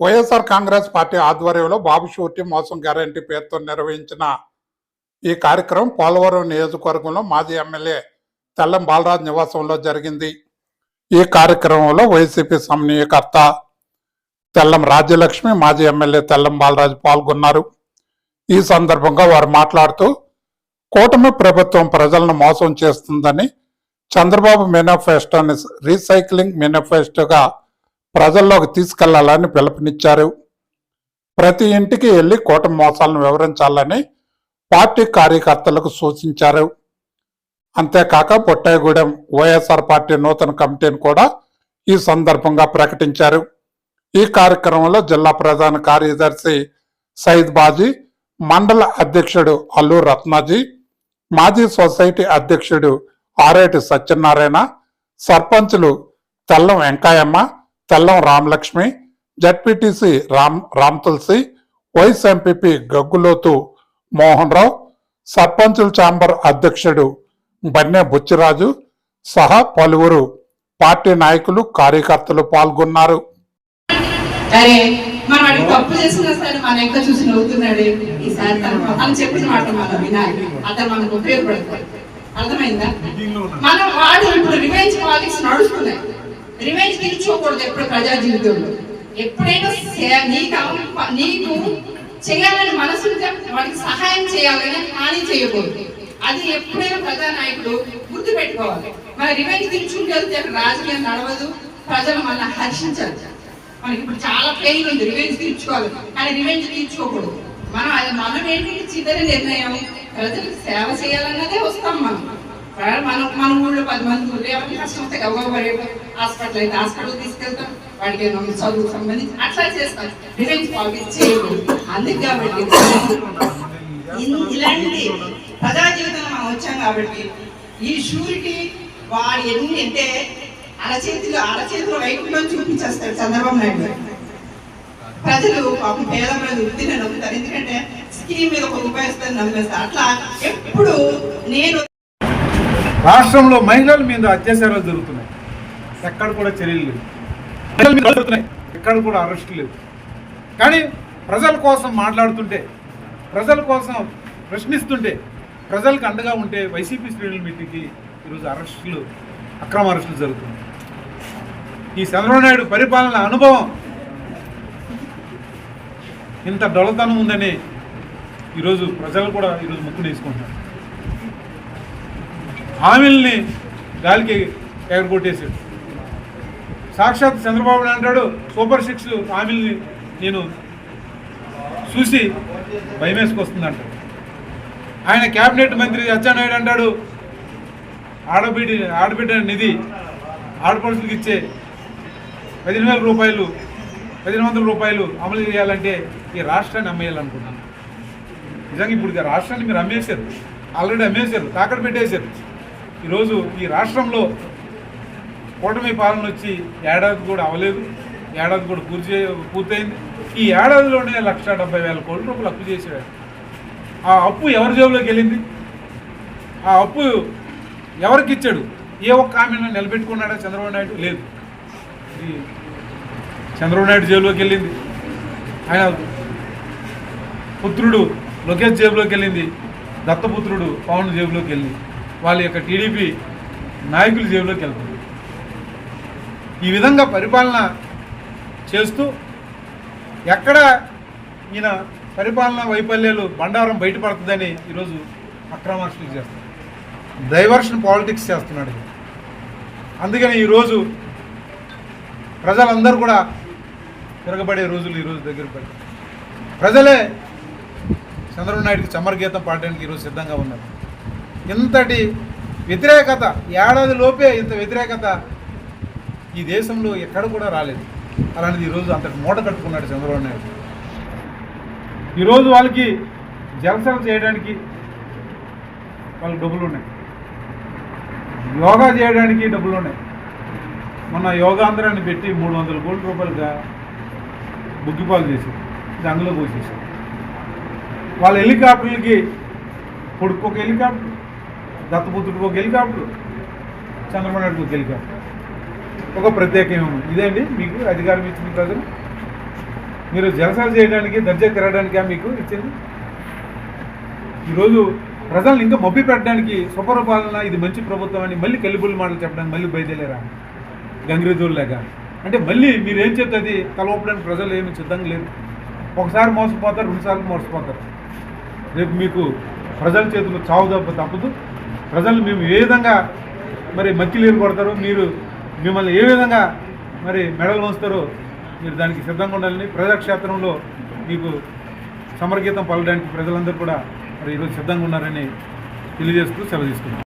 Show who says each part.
Speaker 1: YSR Congress party ఆధ్వర్యంలో బాబు surety మోసం guarantee పేరుతో నిర్వహించిన ఈ కార్యక్రమం పోలవరం నియోజకవర్గంలో మాజీ ఎమ్మెల్యే తెల్లం బాలరాజ్ నివాసంలో జరిగింది. ఈ కార్యక్రమంలో వైసీపీ సమన్వయకర్త తెల్లం రాజ్యలక్ష్మి మాజీ ఎమ్మెల్యే తెల్లం బాలరాజు పాల్గొన్నారు. ఈ సందర్భంగా వారు మాట్లాడుతూ కూటమి ప్రభుత్వం ప్రజలను మోసం చేస్తుందని చంద్రబాబు మేనిఫెస్టోని రీసైక్లింగ్ మేనిఫెస్టోగా ప్రజల్లోకి తీసుకెళ్ళాలని పిలుపునిచ్చారు. ప్రతి ఇంటికి వెళ్ళి కూటమి మోసాలను వివరించాలని పార్టీ కార్యకర్తలకు సూచించారు. అంతేకాక పొట్టాయిగూడెం వైఎస్ఆర్ పార్టీ నూతన కమిటీని కూడా ఈ సందర్భంగా ప్రకటించారు. ఈ కార్యక్రమంలో జిల్లా ప్రధాన కార్యదర్శి సయద్ బాజీ మండల అధ్యక్షుడు అల్లు రత్నాజీ మాజీ సొసైటీ అధ్యక్షుడు ఆరేటి సత్యనారాయణ సర్పంచులు Tellam Venkayamma Tellam Ramalakshmi ZPTC Ram Ram Tulasi vice MPP Gaggulothu Mohan Rao సర్పంచుల ఛాంబర్ అధ్యక్షుడు బన్నె బుచ్చిరాజు సహా పలువురు పార్టీ నాయకులు కార్యకర్తలు పాల్గొన్నారు.
Speaker 2: మనం తప్పు చేసినా సరే మన యొక్క చూసి నవ్వుతున్నాడు? ఈసారి తను చెప్పిన మాట మనం వినాలి. అతను మనకు ఉపయోగపడతాడు అర్థమైందా? మనం వాడు ఇప్పుడు రివెంజ్ పాలిటిక్స్ నడుస్తున్నాయి. రివెంజ్ తీర్చుకోకూడదు ఎప్పుడు ప్రజా జీవితంలో. ఎప్పుడైనా సే- నీకు నీకు చేయాలని మనసు వాడికి సహాయం చేయాలని హాని చేయకూడదు. అది ఎప్పుడైనా ప్రజానాయకుడు గుర్తు పెట్టుకోవాలి. మన రివెంజ్ తీర్చుకుంటే రాజకీయం నడవదు ప్రజలు మన హర్షించారు. మనకి ఇప్పుడు చాలా పెయిన్ ఉంది రివెంజ్ తీర్చుకోవాలి. కానీ రివెంజ్ తీర్చుకోకూడదు. మనం అది మనం ఏంటి చిదరి నిర్ణయం? ప్రజలకు సేవ చేయాలన్నదే వస్తాం మనం. మనం మన ఊళ్ళో పది మంది ఊళ్ళో ఎవరికి కష్టం వస్తే గవ్వబడి హాస్పిటల్ అయితే హాస్పిటల్ తీసుకెళ్తాం వాడికి ఏమో చదువు సంబంధించి అట్లా చేస్తాం రివెంజ్ పాలిటిక్స్ అందుకు కాబట్టి ఇలాంటి ప్రజా జీవితంలో మనం వచ్చాం కాబట్టి ఈ షూరిటీ వాడు ఎన్ని అంటే అరచేతిలో అరచేతిలో వైపులో చూపించేస్తాడు చంద్రబాబు నాయుడు గారు. ప్రజలు పాపం పేద ప్రజలు వృత్తిని నమ్ముతారు ఎందుకంటే స్కీమ్ మీద ఒక రూపాయి వస్తుంది నమ్మేస్తారు అట్లా ఎప్పుడు నేను
Speaker 3: రాష్ట్రంలో మహిళల మీద అత్యాచారాలు జరుగుతున్నాయి. ఎక్కడ కూడా చర్యలు లేవు. మహిళల మీద జరుగుతున్నాయి. ఎక్కడ కూడా అరెస్ట్ లేవు. కానీ ప్రజల కోసం మాట్లాడుతుంటే ప్రజల కోసం ప్రశ్నిస్తుంటే ప్రజలకు అండగా ఉంటే వైసీపీ శ్రేణుల మీటింగ్కి ఈరోజు అరెస్టులు అక్రమ అరెస్టులు జరుగుతున్నాయి. ఈ చంద్రబాబు నాయుడు పరిపాలన అనుభవం ఇంత డొలతనం ఉందని ఈరోజు ప్రజలు కూడా ఈరోజు ముక్కు వేసుకుంటున్నారు. హామీల్ని గాలికి ఎగరగొట్టేశాడు సాక్షాత్ చంద్రబాబు నాయుడు అంటాడు సూపర్ సిక్స్ హామీల్ని నేను చూసి భయమేసుకొస్తుందంట. ఆయన కేబినెట్ మంత్రి అచ్చెన్నాయుడు అంటాడు ఆడబిడ్డ ఆడబిడ్డ నిధి ఆడపడుచులకు ఇచ్చే పదిహేను వేల రూపాయలు పదిహేను వందల రూపాయలు అమలు చేయాలంటే ఈ రాష్ట్రాన్ని అమ్మేయాలనుకున్నాను నిజంగా ఇప్పుడు రాష్ట్రాన్ని మీరు అమ్మేశారు. ఆల్రెడీ అమ్మేశారు తాకట్టు పెట్టేశారు. ఈరోజు ఈ రాష్ట్రంలో కూటమి పాలన వచ్చి ఏడాది కూడా అవ్వలేదు ఏడాది కూడా పూర్తి పూర్తయింది. ఈ ఏడాదిలోనే లక్ష డెబ్బై వేల కోట్ల రూపాయలు అప్పు చేశాడు ఆ అప్పు ఎవరి జేబులోకి వెళ్ళింది? ఆ అప్పు ఎవరికి ఇచ్చాడు? ఏ ఒక్క ఆమెను నిలబెట్టుకున్నాడా చంద్రబాబు నాయుడు? లేదు. చంద్రబాబు నాయుడు జేబులోకి వెళ్ళింది. ఆయన పుత్రుడు లోకేష్ జేబులోకి వెళ్ళింది. దత్తపుత్రుడు పవన్ జేబులోకి వెళ్ళింది. వాళ్ళ యొక్క టీడీపీ నాయకుల జేబులోకి వెళ్తుంది. ఈ విధంగా పరిపాలన చేస్తూ ఎక్కడ ఈయన పరిపాలన వైఫల్యాలు బండారం బయటపడుతుందని ఈరోజు అక్రమార్షణలు చేస్తారు డైవర్షన్ పాలిటిక్స్ చేస్తున్నాడు అందుకని ఈరోజు ప్రజలందరూ కూడా తిరగబడే రోజులు ఈరోజు దగ్గర పడి ప్రజలే చంద్రబాబు నాయుడికి చమరగీతం పాడడానికి ఈరోజు సిద్ధంగా ఉన్నారు. ఇంతటి వ్యతిరేకత ఏడాది లోపే ఇంత వ్యతిరేకత ఈ దేశంలో ఎక్కడ కూడా రాలేదు. అలాంటిది ఈరోజు అంతటి మూట కట్టుకున్నాడు చంద్రబాబు నాయుడు. ఈరోజు వాళ్ళకి జలసలు చేయడానికి వాళ్ళకి డబ్బులు ఉన్నాయి. యోగా చేయడానికి డబ్బులు ఉన్నాయి. మొన్న యోగాంధ్రాన్ని పెట్టి మూడు వందల కోట్ల రూపాయలుగా బుగ్గిపాలు చేశారు. ఇది అందులో పోసేసారు వాళ్ళ హెలికాప్టర్లకి కొడుకు ఒక హెలికాప్టర్. దత్తపుత్రుడికి ఒక హెలికాప్టర్ చంద్రబాబు నాయుడుకి ఒక హెలికాప్టర్. ఒక ప్రత్యేక ఇదేండి మీకు అధికారం ఇచ్చిన ప్రజలు. మీరు జలసాలు చేయడానికి దర్జా తిరగడానికే మీకు ఇచ్చింది? ఈరోజు ప్రజలను ఇంకా మబ్బి పెట్టడానికి స్వపరపాలన ఇది మంచి ప్రభుత్వం అని మళ్ళీ కలిబుల్లి మాటలు చెప్పడానికి మళ్ళీ బయలుదేరారా? గంగిరెద్దుల్లాగ. అంటే మళ్ళీ మీరు ఏం చెప్తే తలవపడానికి ప్రజలు ఏమి సిద్ధంగా లేరు. ఒకసారి మోసపోతారు రెండుసార్లు మోసపోతారు. రేపు మీకు ప్రజల చేతులు చావు దెబ్బ తప్పదు. ప్రజలు మేము ఏ విధంగా మరి మక్కిలీరు కొడతారు మీరు మిమ్మల్ని ఏ విధంగా మరి మెడలు వంచుతారో మీరు దానికి సిద్ధంగా ఉండాలని ప్రజాక్షేత్రంలో మీకు సమర్గీతం పలడానికి ప్రజలందరూ కూడా మరి ఈరోజు సిద్ధంగా ఉన్నారని తెలియజేస్తూ సెలవు తీసుకున్నాం